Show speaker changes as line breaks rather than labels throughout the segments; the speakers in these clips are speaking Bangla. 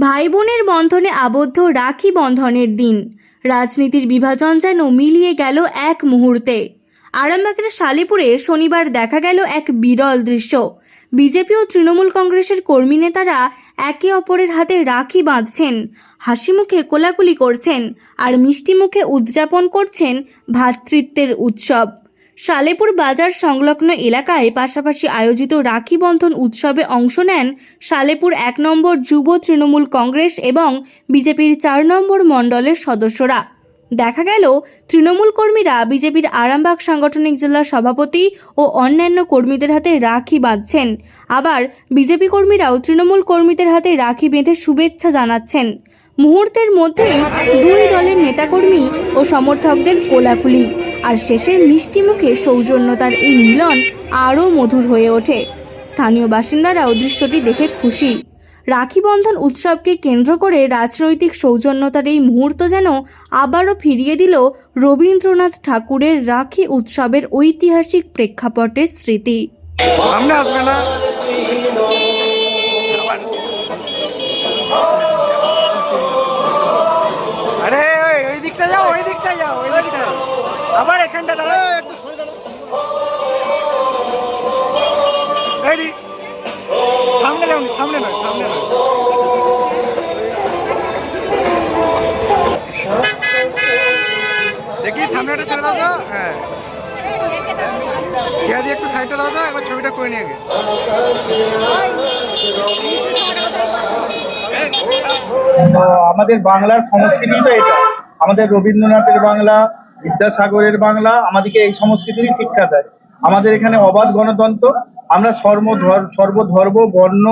ভাই বোনের বন্ধনে আবদ্ধ রাখি বন্ধনের দিন। রাজনীতির বিভাজন যেন মিলিয়ে গেল এক মুহূর্তে। আরামবাগের শালিপুরে শনিবার দেখা গেল এক বিরল দৃশ্য। বিজেপি ও তৃণমূল কংগ্রেসের কর্মী নেতারা একে অপরের হাতে রাখি বাঁধছেন, হাসি মুখে কোলাকুলি করছেন আর মিষ্টি মুখে উদযাপন করছেন ভ্রাতৃত্বের উৎসব। সালেপুর বাজার সংলগ্ন এলাকায় পাশাপাশি আয়োজিত রাখি বন্ধন উৎসবে অংশ নেন সালেপুর এক নম্বর যুব তৃণমূল কংগ্রেস এবং বিজেপির চার নম্বর মণ্ডলের সদস্যরা। দেখা গেল, তৃণমূল কর্মীরা বিজেপির আরামবাগ সাংগঠনিক জেলার সভাপতি ও অন্যান্য কর্মীদের হাতে রাখি বাঁধছেন। আবার বিজেপি কর্মীরাও তৃণমূল কর্মীদের হাতে রাখি বেঁধে শুভেচ্ছা জানাচ্ছেন। মুহূর্তের মধ্যেই দুই দলের নেতাকর্মী ও সমর্থকদের কোলাকুলি। আর শেষে মিষ্টি মুখে সৌজন্যতার এই মিলন আরও মধুর হয়ে ওঠে। স্থানীয় বাসিন্দারাও দৃশ্যটি দেখে খুশি। রাখি বন্ধন উৎসবকে কেন্দ্র করে রাজনৈতিক সৌজন্যতার এই মুহূর্ত যেন আবারও ফিরিয়ে দিল রবীন্দ্রনাথ ঠাকুরের রাখি উৎসবের ঐতিহাসিক প্রেক্ষাপটের স্মৃতি।
আবার এখানটা দাঁড়াও একটু সরে সামনে যাও সামনে নয় সামনে নয়। দেখি সামনেটা ছেড়ে দাও তো। হ্যাঁ। টিয়া দিয়ে একটু সাইডটা দাও তো একবার ছবিটা করে নিয়ে
আমাদের বাংলার সংস্কৃতি তো এটা। আমাদের রবীন্দ্রনাথের বাংলা বিদ্যাসাগরের বাংলা আমাদেরকে এই সংস্কৃতিরই শিক্ষা দেয়। আমাদের এখানে অবাধ গণতন্ত্র, আমরা সর্ব সর্বধর্ম, বর্ণ,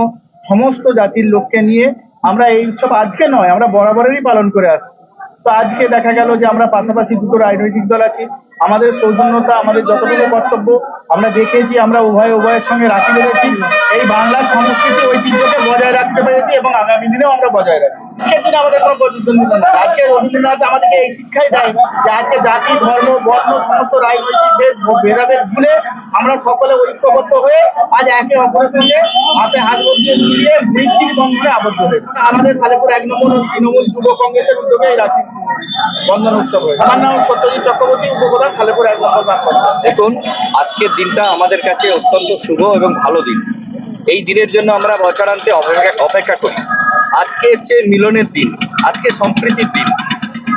সমস্ত জাতির লোককে নিয়ে আমরা এই উৎসব আজকে নয়, আমরা বরাবরেরই পালন করে আসছি। তো আজকে দেখা গেল যে আমরা পাশাপাশি দুটো রাজনৈতিক দল আছি। আমাদের সৌজন্যতা, আমাদের যতটুকু কর্তব্য, আমরা দেখেছি, আমরা উভয় উভয়ের সঙ্গে রাখি বেঁধেছি এই বাংলার সংস্কৃতি ঐতিহ্যকে বজায় রাখতে পেরেছি এবং আগামী দিনেও আমরা বজায় রাখি আজকের দিনে আমাদের কোনো প্রতিদ্বন্দ্বিতা নেই। আজকে রবীন্দ্রনাথ আমাদেরকে এই শিক্ষাই দেয় যে আজকে জাতি, ধর্ম, বর্ণ, সমস্ত রাজনৈতিক ভেদ, ভেদাভেদ ভুলে আমরা সকলে ঐক্যবদ্ধ হয়ে আজ একে অপরের সঙ্গে হাতে হাত বসিয়ে মিলিয়ে মৃত্যুর বন্ধনে আবদ্ধ হয়েছে আমাদের সালেপুর এক নম্বর তৃণমূল যুব কংগ্রেসের উদ্যোগে এই রাখি বন্ধন উৎসব আমার নাম সত্যজিৎ চক্রবর্তী উপপ্রধান সালেপুর এক নম্বর
দেখুন আজকের দিনটা আমাদের কাছে অত্যন্ত শুভ এবং ভালো দিন। এই দিনের জন্য আমরা বছরান্তে অপেক্ষা অপেক্ষা করি। আজকে হচ্ছে মিলনের দিন আজকে সম্প্রীতির দিন।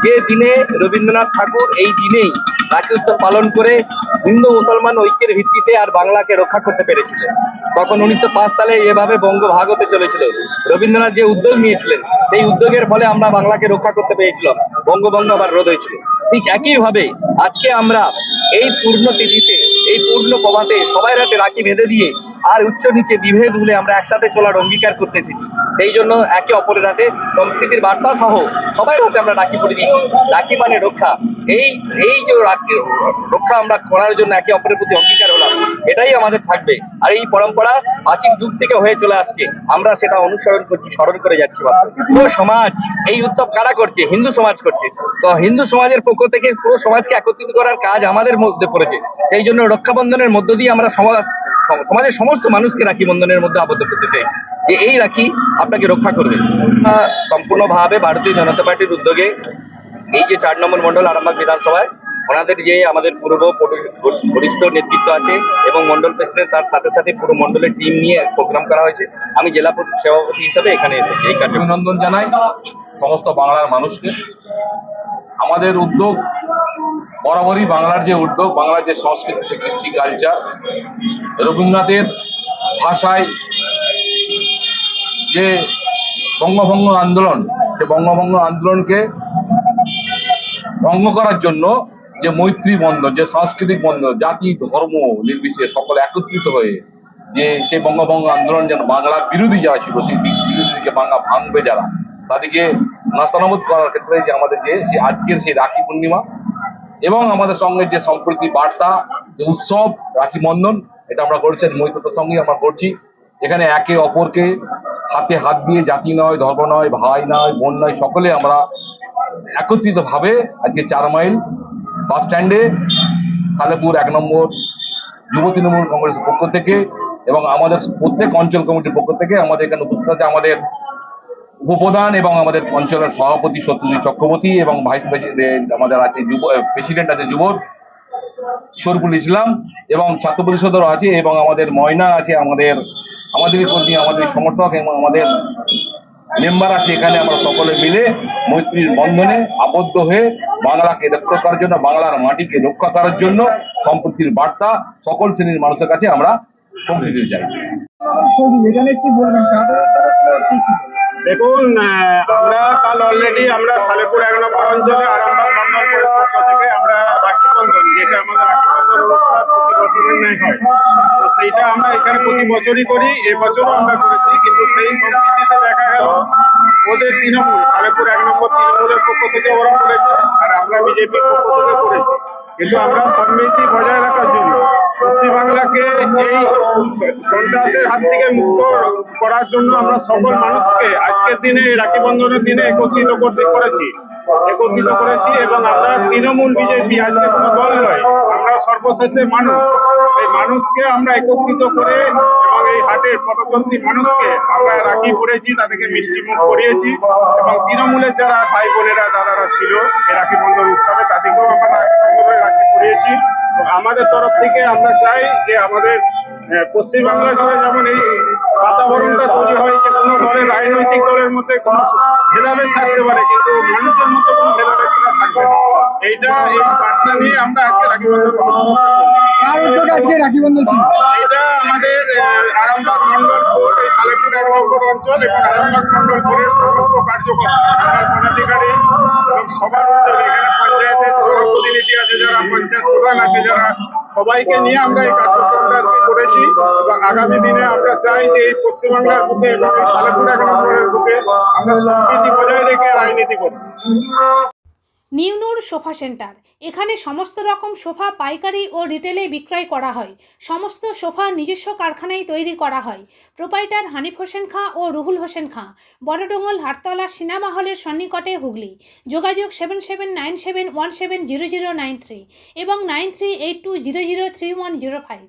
যে দিনে রবীন্দ্রনাথ ঠাকুর এই দিনেই রাখি উৎসব পালন করে হিন্দু মুসলমান ঐক্যের ভিত্তিতে আর বাংলাকে রক্ষা করতে পেরেছিলেন তখন উনিশশো পাঁচ সালে এভাবে বঙ্গ ভাগ হতে চলেছিল। রবীন্দ্রনাথ যে উদ্যোগ নিয়েছিলেন, সেই উদ্যোগের ফলে আমরা বাংলাকে রক্ষা করতে পেরেছিলাম। বঙ্গভঙ্গ আবার রোধ হয়েছিল। ঠিক একইভাবে আজকে আমরা এই পূর্ণ তিথিতে, এই পূর্ণ প্রভাতে সবাই রাতে রাখি বেঁধে দিয়ে আর উচ্চ নিচে বিভেদ ভুলে আমরা একসাথে চলার অঙ্গীকার করতেছি সেই জন্য একে অপরের হাতে সংস্কৃতির বার্তা সহ সবাই হাতে আমরা রাখি পড়ে দিই। রাখি মানে রক্ষা। এই এই যে রাখি, রক্ষা আমরা করার জন্য একে অপরের প্রতি অঙ্গীকার এটাই আমাদের থাকবে। আর এই পরম্পরা প্রাচীন যুগ থেকে হয়ে চলে আসছে। আমরা সেটা অনুসরণ করছি, স্মরণ করে যাচ্ছি। পুরো সমাজ, এই উৎসব কারা করছে? হিন্দু সমাজ করছে। তো হিন্দু সমাজের পক্ষ থেকে পুরো সমাজকে একত্রিত করার কাজ আমাদের মধ্যে পড়েছে। সেই জন্য রক্ষাবন্ধনের মধ্য দিয়ে আমরা সমাজ সম- সমাজের সমস্ত মানুষকে রাখি বন্ধনের মধ্যে আবদ্ধ করতে চাই। যে এই রাখি আপনাকে রক্ষা করবে। সম্পূর্ণভাবে ভারতীয় জনতা পার্টির উদ্যোগে এই যে চার নম্বর মন্ডল আরামবাগ বিধানসভায় ওনাদের যে আমাদের পরি- বরিষ্ঠ নেতৃত্ব আছে এবং মন্ডল প্রেসিডেন্ট, তার সাথে সাথে পুরো মন্ডলের টিম নিয়ে প্রোগ্রাম করা হয়েছে। আমি জেলা সভাপতি হিসাবে এখানে এসেছি এই কার্যক্রম
অভিনন্দন জানাই সমস্ত বাংলার মানুষকে। আমাদের উদ্যোগ বরাবরই বাংলার যে উদ্যোগ, বাংলার যে সংস্কৃতি, যে কৃষ্টি কালচার রবীন্দ্রনাথের ভাষায় যে বঙ্গভঙ্গ আন্দোলন যে বঙ্গভঙ্গ আন্দোলনকে ভঙ্গ করার জন্য যে মৈত্রী বন্ধন, যে সাংস্কৃতিক বন্ধন, জাতি, ধর্ম নির্বিশেষে সকলে একত্রিত হয়ে যে সেই বঙ্গভঙ্গ আন্দোলন যেন বাংলার বিরোধী যারা ছিল, সেই বিরোধীকে বাংলা ভাঙবে যারা, তাদেরকে নাস্তানাবুদ করার ক্ষেত্রে যে আমাদের যে সেই আজকের সেই রাখি পূর্ণিমা এবং আমাদের সঙ্গে যে সম্প্রীতি বার্তা, যে উৎসব, রাখি বন্ধন, এটা আমরা করছি মৈত্রতার সঙ্গে আমরা করছি। এখানে একে অপরকে হাতে হাত দিয়ে জাতি নয়, ধর্ম নয়, ভাই নয়, বোন নয়, সকলে আমরা একত্রিত ভাবে আজকে চার মাইল বাস স্ট্যান্ডে, খালেপুর এক নম্বর, যুব তৃণমূল কংগ্রেসের পক্ষ থেকে এবং আমাদের প্রত্যেক অঞ্চল কমিটির পক্ষ থেকে আমাদের এখানে উপস্থিত আছে আমাদের উপপ্রধান এবং আমাদের অঞ্চলের সভাপতি সত্যজিৎ চক্রবর্তী এবং ভাইস প্রেসিডেন্ট আমাদের আছে যুব প্রেসিডেন্ট আছে যুবর শরফুল ইসলাম এবং ছাত্র পরিষদেরও আছে এবং আমাদের ময়না আছে আমাদের আমাদের কর্মী, আমাদের সমর্থক এবং আমাদের মেম্বার আছে এখানে আমরা সকলে মিলে মৈত্রীর বন্ধনে আবদ্ধ হয়ে বাংলাকে রক্ষা করার জন্য, বাংলার মাটিকে রক্ষা করার জন্য সম্প্রীতির বার্তা সকল শ্রেণির মানুষের কাছে আমরা পৌঁছে দিতে চাই?
দেখুন আমরা কাল অলরেডি আমরা সালেপুর এক নম্বর অঞ্চলে আরামবাগ মন্ডল পক্ষ থেকে আমরা রাখি বন্ধন, যেটা আমাদের রাখি বন্ধন উৎসব প্রতি বছরের ন্যায় হয় তো সেইটা আমরা এখানে প্রতি বছরই করি, এবছরও আমরা করেছি, কিন্তু সেই গেল ওদের তৃণমূল, সালেপুর এক নম্বর তৃণমূলের পক্ষ থেকে ওরা করেছে আর আমরা বিজেপির পক্ষ থেকে করেছি। কিন্তু আমরা সম্প্রীতি বজায় রাখার জন্য পশ্চিমবাংলাকে এই সন্ত্রাসের হাত থেকে মুক্ত করার জন্য আমরা সকল মানুষকে আজকের দিনে, রাখি বন্ধনের দিনে একত্রিত করতে করেছি। একত্রিত করেছি এবং আমরা তৃণমূল বিজেপি আজকে কোনো দল নয়। আমরা সর্বশেষে মানুষ। সেই মানুষকে আমরা একত্রিত করে এবং এই হাটের পথচন্ত্রী মানুষকে আমরা রাখি পড়েছি তাদেরকে মিষ্টি মুখ করিয়েছি এবং তৃণমূলের যারা ভাই বোনেরা, দাদারা ছিল, এই রাখি বন্ধন উৎসবে তাদেরকেও আমরা রাখি বন্ধনে রাখি পড়িয়েছি আমাদের তরফ থেকে আমরা চাই যে আমাদের পশ্চিমবাংলা জুড়ে যেমন এই বাতাবরণটা তৈরি হয় যে কোনো দলের রাজনৈতিক দলের মধ্যে কোনো ভেদাভেদ থাকতে পারে কিন্তু মানুষের মতো কোনো ভেদাভেদ থাকবে না। এইটা এই বার্তা নিয়ে আমরা আজকে রাখি বন্ধন উৎসবটা করছি।
আজকে রাখি বন্ধন
এটা আমাদের আরামবাগ মন্ডল এই সালেপুর অঞ্চল এবং আরামবাগ মন্ডল কোর্টের সমস্ত কার্যকর্তা পদাধিকারী এবং সবার উদ্যোগে এখানে পঞ্চায়েতের প্রতিনিধি আছে যারা পঞ্চায়েত প্রধান আছে যারা সবাইকে নিয়ে আমরা এই কার্যক্রমটা আজকে করেছি এবং আগামী দিনে আমরা চাই যে এই পশ্চিমবাংলার বুকে এবং বুকে আমরা সম্প্রীতি বজায় রেখে রাজনীতি
সোফা সেন্টার। এখানে সমস্ত রকম সোফা পাইকারি ও রিটেলে বিক্রয় করা হয়। সমস্ত সোফা নিজস্ব কারখানায় তৈরি করা হয়। প্রোপাইটার হানিফ হোসেন খাঁ ও রুহুল হোসেন খাঁ। বড়ডোঙ্গল হাটতলা সিনেমা হলের সন্নিকটে হুগলি। যোগাযোগ seven seven nine seven one seven zero zero nine three এবং nine three eight two zero zero three one zero five.